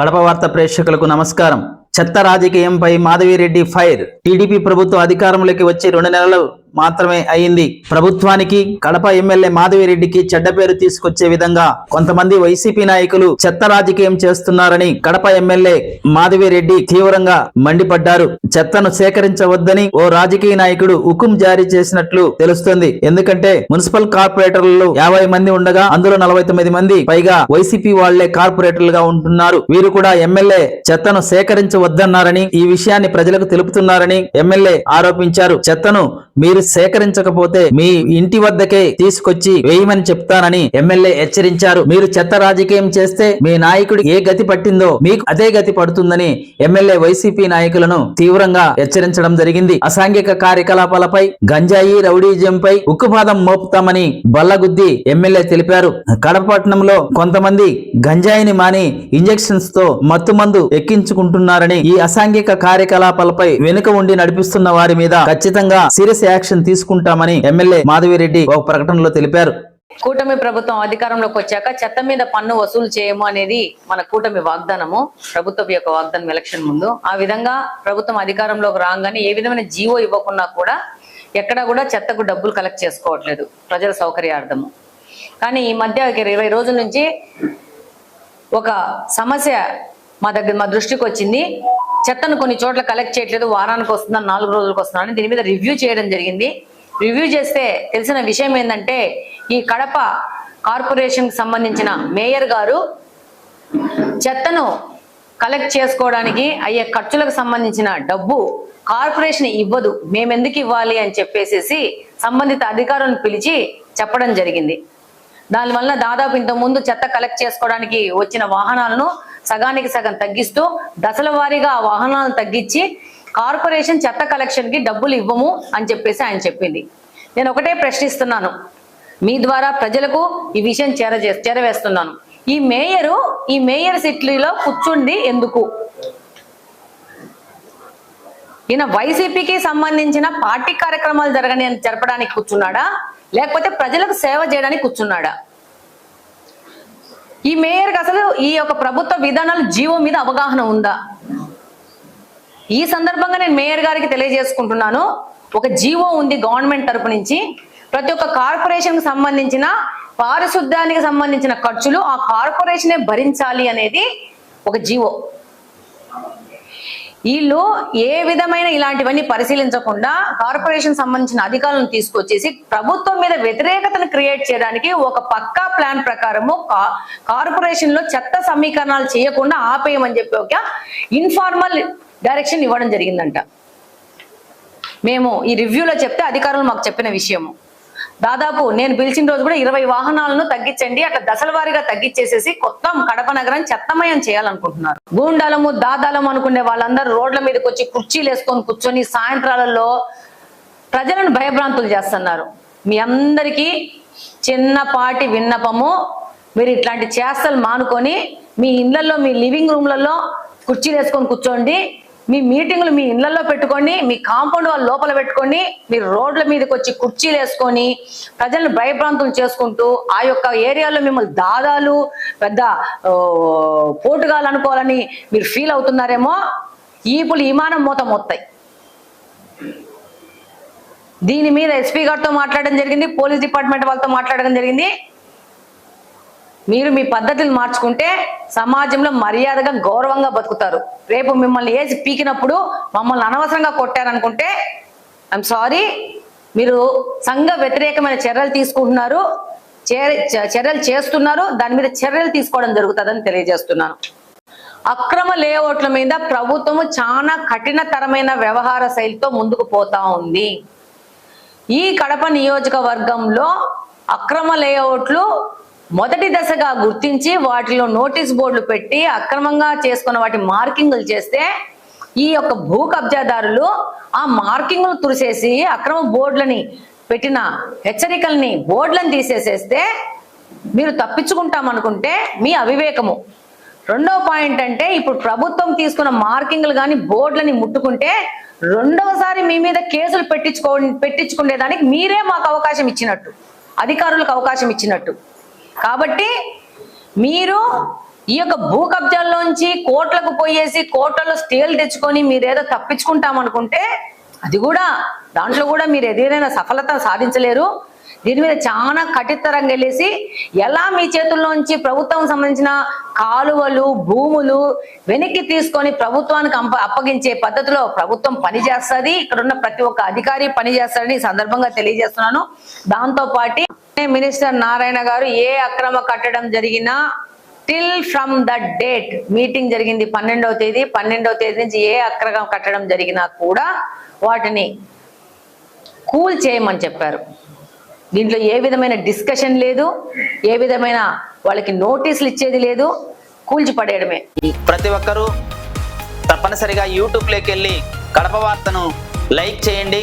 కడప వార్త ప్రేక్షకులకు నమస్కారం. చెత్త రాజకీయంపై మాధవిరెడ్డి ఫైర్. టీడీపీ ప్రభుత్వం అధికారంలోకి వచ్చి రెండు నెలలు మాత్రమే అయింది. ప్రభుత్వానికి కడప ఎమ్మెల్యే మాధవిరెడ్డికి చెడ్డ పేరు తీసుకొచ్చే విధంగా కొంతమంది వైసీపీ నాయకులు చెత్త రాజకీయం చేస్తున్నారని కడప ఎమ్మెల్యే మాధవిరెడ్డి తీవ్రంగా మండిపడ్డారు. చెత్తను సేకరించవద్దని ఓ రాజకీయ నాయకుడు హుకుం జారీ చేసినట్లు తెలుస్తుంది. ఎందుకంటే మున్సిపల్ కార్పొరేటర్లు యాభై మంది ఉండగా అందులో నలభై తొమ్మిది మంది పైగా వైసీపీ వాళ్ళే కార్పొరేటర్లుగా ఉంటున్నారు. వీరు కూడా ఎమ్మెల్యే చెత్తను వద్దన్నారని ఈ విషయాన్ని ప్రజలకు తెలుపుతున్నారని ఎమ్మెల్యే ఆరోపించారు. చెత్తను మీరు సేకరించకపోతే మీ ఇంటి వద్దకే తీసుకొచ్చి వేయమని చెప్తానని ఎమ్మెల్యే హెచ్చరించారు. మీరు చెత్త రాజకీయం చేస్తే మీ నాయకుడు ఏ గతి పట్టిందో మీకు అదే గతి పడుతుందని ఎమ్మెల్యే వైసీపీ నాయకులను తీవ్రంగా హెచ్చరించడం జరిగింది. అసాంఘిక కార్యకలాపాలపై గంజాయి రౌడీజంపై ఉక్కుపాదం మోపుతామని బల్లగుద్ది ఎమ్మెల్యే తెలిపారు. కడపట్నంలో కొంతమంది గంజాయిని మాని ఇంజెక్షన్స్తో మత్తుమందు ఎక్కించుకుంటున్నారని ఈ అసాంఘిక కార్యకలాపాలపై వెనుక ఉండి నడిపిస్తున్న వారి మీద ఖచ్చితంగా సీరియస్ యాక్షన్ తీసుకుంటామని ఎమ్మెల్యే మాధవిరెడ్డి ఒక ప్రకటనలో తెలిపారు. కూటమి ప్రభుత్వం అధికారంలోకి వచ్చాక చెత్త మీద పన్ను వసూలు చేయము అనేది మన కూటమి వాగ్దానము ప్రభుత్వం యొక్క వాగ్దానం ఎలక్షన్ ముందు. ఆ విధంగా ప్రభుత్వం అధికారంలోకి రాగానే ఏ విధమైన జీవో ఇవ్వకున్నా కూడా ఎక్కడా కూడా చెత్తకు డబ్బులు కలెక్ట్ చేసుకోవట్లేదు ప్రజల సౌకర్యార్థము. కానీ ఈ మధ్య ఇరవై రోజుల నుంచి ఒక సమస్య మా దగ్గర మా దృష్టికి వచ్చింది చెత్తను కొన్ని చోట్ల కలెక్ట్ చేయట్లేదు వారానికి వస్తుందని నాలుగు రోజులకు వస్తుందని దీని మీద రివ్యూ చేయడం జరిగింది. రివ్యూ చేస్తే తెలిసిన విషయం ఏంటంటే ఈ కడప కార్పొరేషన్కి సంబంధించిన మేయర్ గారు చెత్తను కలెక్ట్ చేసుకోవడానికి అయ్యే ఖర్చులకు సంబంధించిన డబ్బు కార్పొరేషన్ ఇవ్వదు మేమెందుకు ఇవ్వాలి అని చెప్పేసి సంబంధిత అధికారులను పిలిచి చెప్పడం జరిగింది. దానివల్ల దాదాపు ఇంతకుముందు చెత్త కలెక్ట్ చేసుకోవడానికి వచ్చిన వాహనాలను సగానికి సగం తగ్గిస్తూ దశల వారీగా ఆ వాహనాలను తగ్గించి కార్పొరేషన్ చెత్త కలెక్షన్కి డబ్బులు ఇవ్వము అని చెప్పేసి ఆయన చెప్పింది. నేను ఒకటే ప్రశ్నిస్తున్నాను. మీ ద్వారా ప్రజలకు ఈ విషయం చేర చేరవేస్తున్నాను. ఈ మేయరు ఈ మేయర్ సిట్లీలో కూర్చుండి ఎందుకు? ఈయన వైసీపీకి సంబంధించిన పార్టీ కార్యక్రమాలు జరగని జరపడానికి కూర్చున్నాడా? లేకపోతే ప్రజలకు సేవ చేయడానికి కూర్చున్నాడా? ఈ మేయర్కి అసలు ఈ యొక్క ప్రభుత్వ విధానాలు జీవో మీద అవగాహన ఉందా? ఈ సందర్భంగా నేను మేయర్ గారికి తెలియజేసుకుంటున్నాను. ఒక జీవో ఉంది గవర్నమెంట్ తరపు నుంచి. ప్రతి ఒక్క కార్పొరేషన్ సంబంధించిన పారిశుద్ధ్యానికి సంబంధించిన ఖర్చులు ఆ కార్పొరేషనే భరించాలి అనేది ఒక జీవో. వీళ్ళు ఏ విధమైన ఇలాంటివన్నీ పరిశీలించకుండా కార్పొరేషన్ సంబంధించిన అధికారులను తీసుకొచ్చేసి ప్రభుత్వం మీద వ్యతిరేకతను క్రియేట్ చేయడానికి ఒక పక్కా ప్లాన్ ప్రకారము కా- కార్పొరేషన్లో చెత్త సమీకరణాలు చేయకుండా ఆపేయమని చెప్పి ఒక ఇన్ఫార్మల్ డైరెక్షన్ ఇవ్వడం జరిగిందంట. మేము ఈ రివ్యూలో చెప్తే అధికారులు మాకు చెప్పిన విషయము. దాదాపు నేను పిలిచిన రోజు కూడా ఇరవై వాహనాలను తగ్గించండి అట్లా దశల వారీగా తగ్గించేసేసి కొత్త కడప నగరం చెత్తమయం చేయాలనుకుంటున్నారు. గూండాలము దాదాలము అనుకునే వాళ్ళందరూ రోడ్ల మీదకి వచ్చి కుర్చీలు వేసుకొని కూర్చొని సాయంత్రాలలో ప్రజలను భయభ్రాంతులు చేస్తున్నారు. మీ అందరికీ చిన్నపాటి విన్నపము మీరు ఇట్లాంటి చేస్తలు మానుకొని మీ ఇళ్ళలో మీ లివింగ్ రూమ్లలో కుర్చీలు వేసుకొని కూర్చోండి మీ మీటింగ్లు మీ ఇళ్ళలో పెట్టుకొని మీ కాంపౌండ్ వాళ్ళ లోపల పెట్టుకొని మీరు రోడ్ల మీదకి వచ్చి కుర్చీలు వేసుకొని ప్రజలను భయభ్రాంతులు చేసుకుంటూ ఆ యొక్క ఏరియాలో మిమ్మల్ని దాదాలు పెద్ద పోటుగాలనుకోవాలని మీరు ఫీల్ అవుతున్నారేమో ఈపులు విమానం మూత మొత్తాయి. దీని మీద ఎస్పీ గారితో మాట్లాడడం జరిగింది పోలీస్ డిపార్ట్మెంట్ వాళ్ళతో మాట్లాడడం జరిగింది. మీరు మీ పద్ధతులు మార్చుకుంటే సమాజంలో మర్యాదగా గౌరవంగా బతుకుతారు. రేపు మిమ్మల్ని ఏసి పీకినప్పుడు మమ్మల్ని అనవసరంగా కొట్టారనుకుంటే ఐఎమ్ సారీ మీరు సంఘ వ్యతిరేకమైన చర్యలు తీసుకుంటున్నారు చే- చర్యలు చేస్తున్నారు దాని మీద చర్యలు తీసుకోవడం జరుగుతుందని తెలియజేస్తున్నాను. అక్రమ లేఅవుట్ల మీద ప్రభుత్వము చాలా కఠినతరమైన వ్యవహార శైలితో ముందుకు పోతా ఉంది. ఈ కడప నియోజకవర్గంలో అక్రమ లేఅవుట్లు మొదటి దశగా గుర్తించి వాటిలో నోటీస్ బోర్డులు పెట్టి అక్రమంగా చేసుకున్న వాటి మార్కింగ్లు చేస్తే ఈ యొక్క భూ కబ్జాదారులు ఆ మార్కింగ్లు తురిసేసి అక్రమ బోర్డులని పెట్టిన హెచ్చరికల్ని బోర్డులను తీసేసేస్తే మీరు తప్పించుకుంటాం అనుకుంటే మీ అవివేకము. రెండో పాయింట్ అంటే ఇప్పుడు ప్రభుత్వం తీసుకున్న మార్కింగ్లు కానీ బోర్డులని ముట్టుకుంటే రెండవసారి మీ మీద కేసులు పెట్టించుకో పెట్టించుకునేదానికి మీరే మాకు అవకాశం ఇచ్చినట్టు. అధికారులకు అవకాశం ఇచ్చినట్టు. కాబట్టి మీరు ఈ యొక్క భూ కబ్జాల్లోంచి కోట్లకు పోయేసి కోట్లలో స్టేలు తెచ్చుకొని మీరేదో తప్పించుకుంటాం అనుకుంటే అది కూడా దాంట్లో కూడా మీరు ఏదైనా సఫలత సాధించలేరు. దీని మీద చాలా కఠితరంగా వెళ్ళేసి ఎలా మీ చేతుల్లోంచి ప్రభుత్వం సంబంధించిన కాలువలు భూములు వెనక్కి తీసుకొని ప్రభుత్వానికి అంప- అప్పగించే పద్ధతిలో ప్రభుత్వం పనిచేస్తుంది. ఇక్కడ ఉన్న ప్రతి ఒక్క అధికారి పనిచేస్తారని సందర్భంగా తెలియజేస్తున్నాను. దాంతో పాటు మినిస్టర్ నారాయణ గారు ఏ అక్రమ కట్టడం జరిగినా till from the date meeting జరిగింది పన్నెండవ తేదీ పన్నెండవ తేదీ నుంచి ఏ అక్రమం కట్టడం జరిగినా కూడా వాటిని కూల్ చేయమని చెప్పారు. దీంట్లో ఏ విధమైన డిస్కషన్ లేదు ఏ విధమైన వాళ్ళకి నోటీసులు ఇచ్చేది లేదు కూల్చి పడేయడమే. ప్రతి ఒక్కరూ తప్పనిసరిగా యూట్యూబ్లోకి వెళ్ళి కడప వార్తను లైక్ చేయండి.